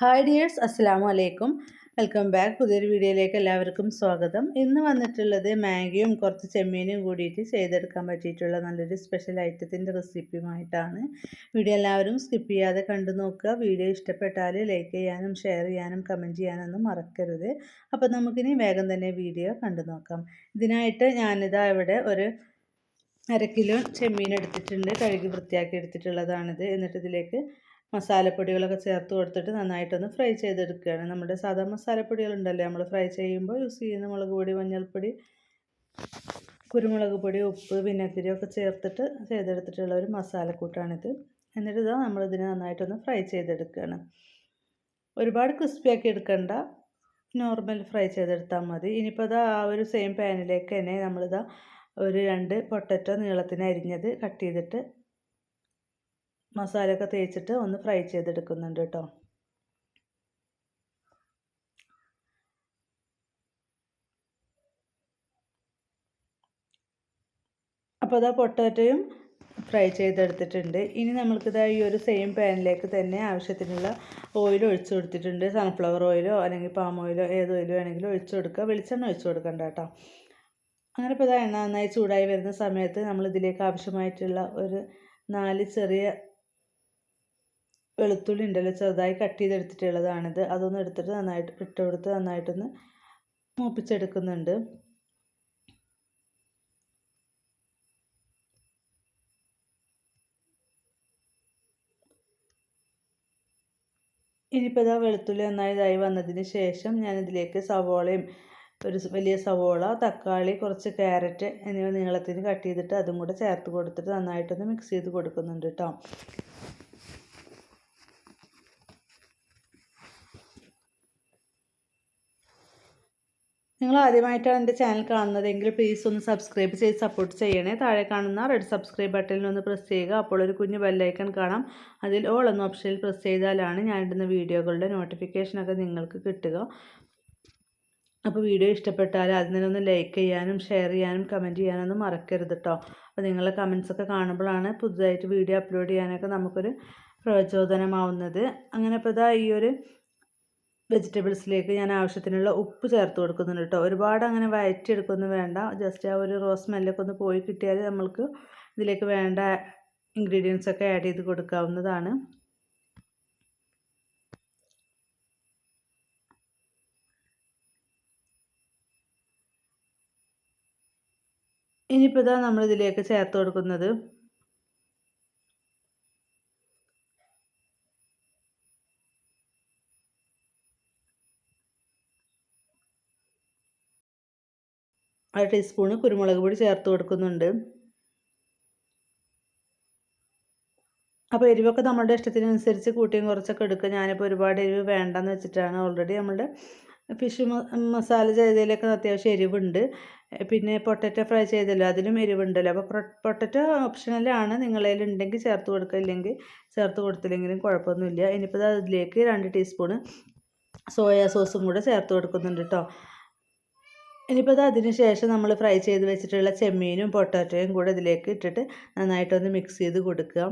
Hi dears അസ്സാം വലൈക്കും welcome back പുതിയൊരു വീഡിയോയിലേക്ക് എല്ലാവർക്കും സ്വാഗതം. ഇന്ന് വന്നിട്ടുള്ളത് മാഗിയും കുറച്ച് ചെമ്മീനും കൂടിയിട്ട് ചെയ്തെടുക്കാൻ പറ്റിയിട്ടുള്ള നല്ലൊരു സ്പെഷ്യൽ ഐറ്റത്തിന്റെ റെസിപ്പിയുമായിട്ടാണ്. വീഡിയോ എല്ലാവരും സ്കിപ്പ് ചെയ്യാതെ കണ്ടു നോക്കുക. വീഡിയോ ഇഷ്ടപ്പെട്ടാൽ ലൈക്ക് ചെയ്യാനും ഷെയർ ചെയ്യാനും കമന്റ് ചെയ്യാനൊന്നും മറക്കരുത്. അപ്പോൾ നമുക്കിനി വേഗം തന്നെ വീഡിയോ കണ്ടു നോക്കാം. ഇതിനായിട്ട് ഞാനിതാ ഇവിടെ ഒരു അര കിലോ ചെമ്മീൻ എടുത്തിട്ടുണ്ട്. കഴുകി വൃത്തിയാക്കി എടുത്തിട്ടുള്ളതാണിത്. എന്നിട്ട് ഇതിലേക്ക് മസാലപ്പൊടികളൊക്കെ ചേർത്ത് കൊടുത്തിട്ട് നന്നായിട്ടൊന്ന് ഫ്രൈ ചെയ്തെടുക്കുകയാണ്. നമ്മുടെ സാധാ മസാലപ്പൊടികളുണ്ടല്ലോ? നമ്മൾ ഫ്രൈ ചെയ്യുമ്പോൾ യൂസ് ചെയ്യുന്ന മുളക് പൊടി മഞ്ഞൾപ്പൊടി കുരുമുളക് പൊടി ഉപ്പ് വിനഗിരി ഒക്കെ ചേർത്തിട്ട് ചെയ്തെടുത്തിട്ടുള്ള ഒരു മസാലക്കൂട്ടാണിത്. എന്നിട്ട് ഇതാ നമ്മളിതിനെ നന്നായിട്ടൊന്ന് ഫ്രൈ ചെയ്തെടുക്കുകയാണ്. ഒരുപാട് ക്രിസ്പിയാക്കി എടുക്കണ്ട. നോർമൽ ഫ്രൈ ചെയ്തെടുത്താൽ മതി. ഇനിയിപ്പോൾ അതാ ആ ഒരു സെയിം പാനിലേക്ക് തന്നെ നമ്മളിതാ ഒരു രണ്ട് പൊട്ടറ്റോ നീളത്തിന് അരിഞ്ഞത് കട്ട് ചെയ്തിട്ട് മസാലയൊക്കെ തേച്ചിട്ട് ഒന്ന് ഫ്രൈ ചെയ്തെടുക്കുന്നുണ്ട് കേട്ടോ. അപ്പോൾ അതാ പൊട്ടാറ്റയും ഫ്രൈ ചെയ്തെടുത്തിട്ടുണ്ട്. ഇനി നമ്മൾക്കിതാ ഈ ഒരു സെയിം പാനിലേക്ക് തന്നെ ആവശ്യത്തിനുള്ള ഓയിൽ ഒഴിച്ചു കൊടുത്തിട്ടുണ്ട്. സൺഫ്ലവർ ഓയിലോ അല്ലെങ്കിൽ പാം ഓയിലോ ഏത് ഓയിലോ വേണമെങ്കിലും ഒഴിച്ചു കൊടുക്കുക. വെളിച്ചെണ്ണ ഒഴിച്ചു കൊടുക്കണ്ട കേട്ടോ. അങ്ങനെ ഇപ്പോൾ ഇതാ എണ്ണ നന്നായി ചൂടായി വരുന്ന സമയത്ത് നമ്മൾ ഇതിലേക്ക് ആവശ്യമായിട്ടുള്ള ഒരു നാല് ചെറിയ വെളുത്തുള്ളി ഉണ്ടല്ലോ ചെറുതായി കട്ട് ചെയ്തെടുത്തിട്ടുള്ളതാണിത്. അതൊന്ന് എടുത്തിട്ട് നന്നായിട്ട് ഇട്ട് കൊടുത്ത് നന്നായിട്ടൊന്ന് മൂപ്പിച്ചെടുക്കുന്നുണ്ട്. ഇനിയിപ്പോൾ ഇതാ വെളുത്തുള്ളി നന്നായി ഇതായി വന്നതിന് ശേഷം ഞാനിതിലേക്ക് സവോളയും ഒരു വലിയ സവോള തക്കാളി കുറച്ച് ക്യാരറ്റ് എന്നിവ നീളത്തിന് കട്ട് ചെയ്തിട്ട് അതും കൂടെ ചേർത്ത് കൊടുത്തിട്ട് നന്നായിട്ടൊന്ന് മിക്സ് ചെയ്ത് കൊടുക്കുന്നുണ്ട് കേട്ടോ നിങ്ങൾ ആദ്യമായിട്ടാണ് എന്റെ ചാനൽ കാണുന്നതെങ്കിൽ പ്ലീസ് ഒന്ന് സബ്സ്ക്രൈബ് ചെയ്ത് സപ്പോർട്ട് ചെയ്യണേ. താഴെ കാണുന്ന റെഡ് സബ്സ്ക്രൈബ് ബട്ടണിൽ ഒന്ന് പ്രസ് ചെയ്യുക. അപ്പോൾ ഒരു കുഞ്ഞ് ബെല്ലൈക്കൺ കാണാം. അതിൽ ഓൾ എന്ന ഓപ്ഷനിൽ പ്രസ് ചെയ്താലാണ് ഞാൻ ഇടുന്ന വീഡിയോകളുടെ നോട്ടിഫിക്കേഷനൊക്കെ നിങ്ങൾക്ക് കിട്ടുക. അപ്പോൾ വീഡിയോ ഇഷ്ടപ്പെട്ടാൽ അതിനൊന്ന് ലൈക്ക് ചെയ്യാനും ഷെയർ ചെയ്യാനും കമന്റ് ചെയ്യാനൊന്നും മറക്കരുത് കേട്ടോ അപ്പോൾ നിങ്ങളുടെ കമൻസൊക്കെ കാണുമ്പോഴാണ് പുതുതായിട്ട് വീഡിയോ അപ്ലോഡ് ചെയ്യാനൊക്കെ നമുക്കൊരു പ്രചോദനമാവുന്നത്. അങ്ങനെ ഇപ്പോൾ ഇതാ ഈ ഒരു വെജിറ്റബിൾസിലേക്ക് ഞാൻ ആവശ്യത്തിനുള്ള ഉപ്പ് ചേർത്ത് കൊടുക്കുന്നുണ്ട് കേട്ടോ. ഒരുപാട് അങ്ങനെ വയറ്റിയെടുക്കൊന്നും വേണ്ട. ജസ്റ്റ് ആ ഒരു റോസ് സ്മെല്ലൊക്കെ ഒന്ന് പോയി കിട്ടിയാൽ നമ്മൾക്ക് ഇതിലേക്ക് വേണ്ട ഇൻഗ്രീഡിയൻസ് ഒക്കെ ആഡ് ചെയ്ത് കൊടുക്കാവുന്നതാണ്. ഇനിയിപ്പോൾ ഇതാ നമ്മളിതിലേക്ക് ചേർത്ത് കൊടുക്കുന്നത്. അര ടീസ്പൂണ് കുരുമുളക് പൊടി ചേർത്ത് കൊടുക്കുന്നുണ്ട്. അപ്പോൾ എരിവൊക്കെ നമ്മളുടെ ഇഷ്ടത്തിനനുസരിച്ച് കൂട്ടിയും കുറച്ചൊക്കെ എടുക്കുക. ഞാനിപ്പോൾ ഒരുപാട് എരിവ് വേണ്ടെന്ന് വെച്ചിട്ടാണ് ഓൾറെഡി നമ്മളുടെ ഫിഷ് മസാല ചെയ്തതിലൊക്കെ അത്യാവശ്യം എരിവുണ്ട്. പിന്നെ പൊട്ടറ്റോ ഫ്രൈ ചെയ്തല്ലോ അതിലും എരിവുണ്ടല്ലോ. അപ്പോൾ പൊട്ടറ്റോ ഓപ്ഷണലാണ് നിങ്ങളതിലുണ്ടെങ്കിൽ ചേർത്ത് കൊടുക്കുക. ഇല്ലെങ്കിൽ ചേർത്ത് കൊടുത്തില്ലെങ്കിലും കുഴപ്പമൊന്നുമില്ല. ഇനിയിപ്പോൾ അതിലേക്ക് രണ്ട് ടീസ്പൂണ് സോയാ സോസും കൂടെ ചേർത്ത് കൊടുക്കുന്നുണ്ട് കേട്ടോ ഇനിയിപ്പോൾ അത് അതിന് ശേഷം നമ്മൾ ഫ്രൈ ചെയ്ത് വെച്ചിട്ടുള്ള ചെമ്മീനും പൊട്ടാറ്റോയും കൂടെ ഇതിലേക്ക് ഇട്ടിട്ട് നന്നായിട്ടൊന്ന് മിക്സ് ചെയ്ത് കൊടുക്കുക.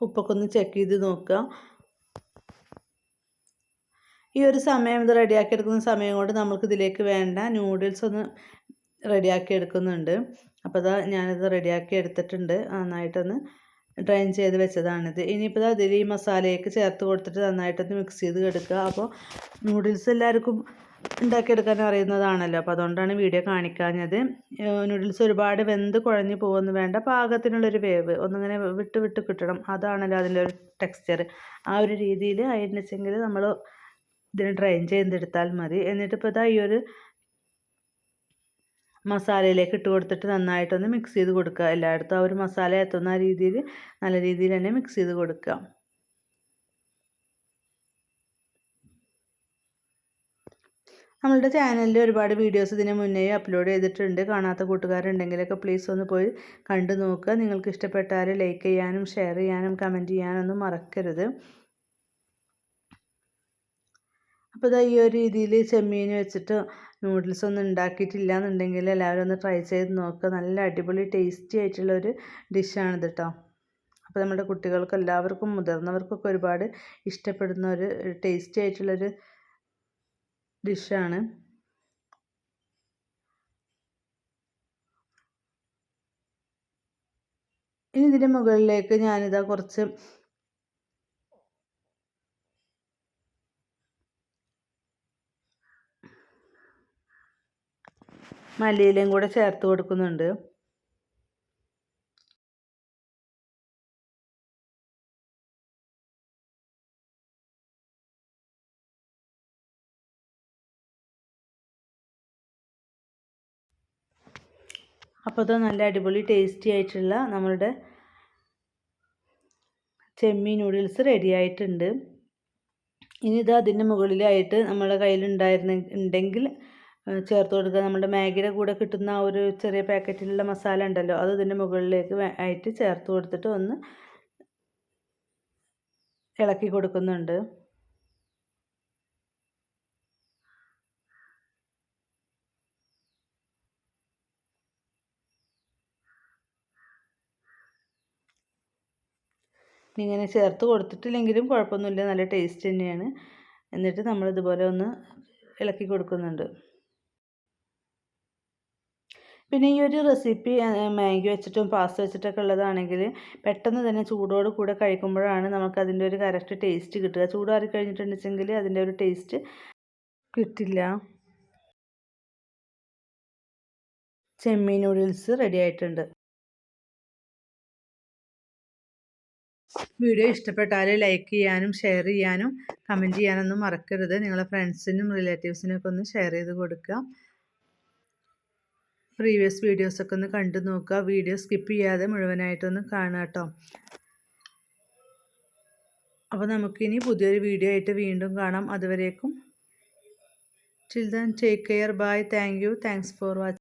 ഉപ്പൊക്കെ ഒന്ന് ചെക്ക് ചെയ്ത് നോക്കുക. ഈ ഒരു സമയം ഇത് റെഡിയാക്കി എടുക്കുന്ന സമയം കൊണ്ട് നമുക്ക് ഇതിലേക്ക് വേണ്ട നൂഡിൽസ് ഒന്ന് റെഡിയാക്കി എടുക്കുന്നുണ്ട്. അപ്പോൾ ഇതാ ഞാനിത് റെഡിയാക്കി എടുത്തിട്ടുണ്ട്. നന്നായിട്ടൊന്ന് ഡ്രൈൻ ചെയ്ത് വെച്ചതാണിത്. ഇനിയിപ്പോൾ അതിൽ ഈ മസാലയൊക്കെ ചേർത്ത് കൊടുത്തിട്ട് നന്നായിട്ടൊന്ന് മിക്സ് ചെയ്ത് എടുക്കുക. അപ്പോൾ നൂഡിൽസ് എല്ലാവർക്കും ഉണ്ടാക്കിയെടുക്കാൻ അറിയുന്നതാണല്ലോ. അപ്പോൾ അതുകൊണ്ടാണ് വീഡിയോ കാണിക്കാഞ്ഞത്. നൂഡിൽസ് ഒരുപാട് വെന്ത് കുഴഞ്ഞു പോകുമെന്ന് വേണ്ട പാകത്തിനുള്ളൊരു വേവ്. ഒന്നിങ്ങനെ വിട്ട് വിട്ട് കിട്ടണം. അതാണല്ലോ അതിന്റെ ഒരു ടെക്സ്ചർ ആ ഒരു രീതിയിൽ ആയിരുന്നെച്ചെങ്കിൽ നമ്മൾ ഇതിന് ഡ്രൈൻ ചെയ്തെടുത്താൽ മതി. എന്നിട്ട് ഇപ്പോൾ ഇതാ ഈ ഒരു മസാലയിലേക്ക് ഇട്ട് കൊടുത്തിട്ട് നന്നായിട്ടൊന്ന് മിക്സ് ചെയ്ത് കൊടുക്കുക. എല്ലായിടത്തും ആ ഒരു മസാല എത്തുന്ന രീതിയിൽ നല്ല രീതിയിൽ തന്നെ മിക്സ് ചെയ്ത് കൊടുക്കുക. നമ്മളുടെ ചാനലിൽ ഒരുപാട് വീഡിയോസ് ഇതിന് മുന്നേ അപ്ലോഡ് ചെയ്തിട്ടുണ്ട്. കാണാത്ത കൂട്ടുകാരുണ്ടെങ്കിലൊക്കെ പ്ലീസ് ഒന്ന് പോയി കണ്ടു നോക്കുക. നിങ്ങൾക്ക് ഇഷ്ടപ്പെട്ടാൽ ലൈക്ക് ചെയ്യാനും ഷെയർ ചെയ്യാനും കമന്റ് ചെയ്യാനൊന്നും മറക്കരുത്. അപ്പോൾ ഇതാ ഈ ഒരു രീതിയിൽ ചെമ്മീൻ വെച്ചിട്ട് നൂഡിൽസ് ഒന്നും ഉണ്ടാക്കിയിട്ടില്ല എന്നുണ്ടെങ്കിൽ എല്ലാവരും ഒന്ന് ട്രൈ ചെയ്ത് നോക്കുക നല്ല അടിപൊളി ടേസ്റ്റി ആയിട്ടുള്ളൊരു ഡിഷാണിത് കേട്ടോ അപ്പോൾ നമ്മുടെ കുട്ടികൾക്ക് എല്ലാവർക്കും മുതിർന്നവർക്കൊക്കെ ഒരുപാട് ഇഷ്ടപ്പെടുന്ന ഒരു ടേസ്റ്റി ആയിട്ടുള്ളൊരു ഡിഷാണ് ഇനി ഇതിന്റെ മുകളിലേക്ക് ഞാനിതാ കുറച്ച് മല്ലിയിലയും കൂടെ ചേർത്ത് കൊടുക്കുന്നുണ്ട്. അപ്പോൾ അത് നല്ല അടിപൊളി ടേസ്റ്റി ആയിട്ടുള്ള നമ്മളുടെ ചെമ്മീൻ നൂഡിൽസ് റെഡി ആയിട്ടുണ്ട്. ഇനി ഇത് അതിന്റെ മുകളിലായിട്ട് നമ്മുടെ കയ്യിലുണ്ടായിരുന്ന ഉണ്ടെങ്കിൽ ചേർത്ത് കൊടുക്കുക. നമ്മുടെ മാഗിയുടെ കൂടെ കിട്ടുന്ന ആ ഒരു ചെറിയ പാക്കറ്റിലുള്ള മസാല ഉണ്ടല്ലോ അത് ഇതിന്റെ മുകളിലേക്ക് ആയിട്ട് ചേർത്ത് കൊടുത്തിട്ട് ഒന്ന് ഇളക്കി കൊടുക്കുന്നുണ്ട്. ഇങ്ങനെ ചേർത്ത് കൊടുത്തിട്ടില്ലെങ്കിലും കുഴപ്പമൊന്നുമില്ല. നല്ല ടേസ്റ്റ് തന്നെയാണ്. എന്നിട്ട് നമ്മൾ ഇതുപോലെ ഒന്ന് ഇളക്കി കൊടുക്കുന്നുണ്ട്. പിന്നെ ഈ ഒരു റെസിപ്പി മാഗി വെച്ചിട്ടും പാസ്ത വെച്ചിട്ടൊക്കെ ഉള്ളതാണെങ്കിൽ പെട്ടെന്ന് തന്നെ ചൂടോട് കൂടെ കഴിക്കുമ്പോഴാണ് നമുക്ക് അതിന്റെ ഒരു കറക്റ്റ് ടേസ്റ്റ് കിട്ടുക. ചൂടാറി കഴിഞ്ഞിട്ടുണ്ടെങ്കിൽ അതിന്റെ ഒരു ടേസ്റ്റ് കിട്ടില്ല. ചെമ്മീൻ നൂഡിൽസ് റെഡി ആയിട്ടുണ്ട്. വീഡിയോ ഇഷ്ടപ്പെട്ടാൽ ലൈക്ക് ചെയ്യാനും ഷെയർ ചെയ്യാനും കമന്റ് ചെയ്യാനൊന്നും മറക്കരുത്. നിങ്ങളെ ഫ്രണ്ട്സിനും റിലേറ്റീവ്സിനൊക്കെ ഒന്ന് ഷെയർ ചെയ്ത് കൊടുക്കുക. പ്രീവിയസ് വീഡിയോസൊക്കെ ഒന്ന് കണ്ടു നോക്കുക. വീഡിയോ സ്കിപ്പ് ചെയ്യാതെ മുഴുവനായിട്ടൊന്ന് കാണുക കേട്ടോ. അപ്പോൾ നമുക്കിനി പുതിയൊരു വീഡിയോ ആയിട്ട് വീണ്ടും കാണാം. അതുവരേക്കും children take care bye thank you thanks for watching